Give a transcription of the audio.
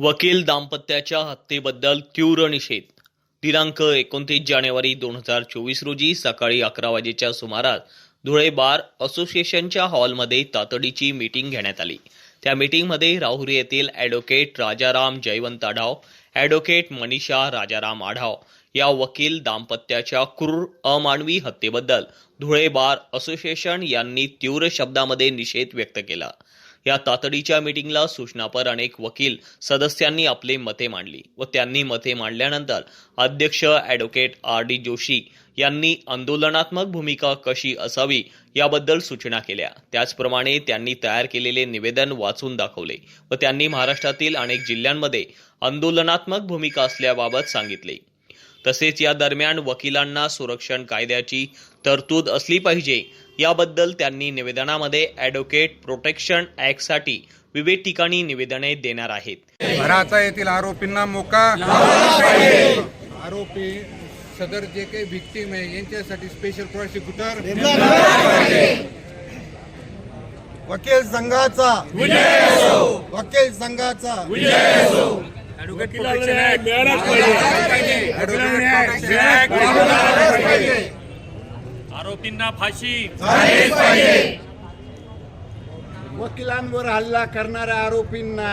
वकील दाम्पत्याच्या हत्येबद्दल तीव्र निषेध. दिनांक एकोणतीस जानेवारी दोन हजार चोवीस रोजी सकाळी अकरा वाजेच्या सुमारास धुळे बार असोसिएशनच्या हॉलमध्ये तातडीची मीटिंग घेण्यात आली. त्या मीटिंगमध्ये राहुरी येथील ॲडव्होकेट राजाराम जयवंत आढाव ॲडव्होकेट मनीषा राजाराम आढाव या वकील दाम्पत्याच्या क्रूर अमानवी हत्येबद्दल धुळे बार असोसिएशन यांनी तीव्र शब्दामध्ये निषेध व्यक्त केला. या तातडीच्या मीटिंगला सूचनापर अनेक वकील सदस्यांनी आपले मते मांडली व त्यांनी मते मांडल्यानंतर अध्यक्ष ॲडव्होकेट आर डी जोशी यांनी आंदोलनात्मक भूमिका कशी असावी याबद्दल सूचना केल्या. त्याचप्रमाणे त्यांनी तयार केलेले निवेदन वाचून दाखवले व त्यांनी महाराष्ट्रातील अनेक जिल्ह्यांमध्ये आंदोलनात्मक भूमिका असल्याबाबत सांगितले. तसेच या दरम्यान वकिलांना संरक्षण कायद्याची तरतूद असली पाहिजे. याबद्दल त्यांनी निवेदनामध्ये ॲडव्होकेट प्रोटेक्शन ॲक्टसाठी विविध ठिकाणी निवेदने देणार आहेत. भराचा येथील आरोपींना मोका आरोपी सदर जे काही व्हिक्टीम आहे यांच्यासाठी स्पेशल प्रॉसिक्युटर वकील संघाचा. वकील संघाचा. आरोपींना फाशी. वकिलांवर हल्ला करणाऱ्या आरोपींना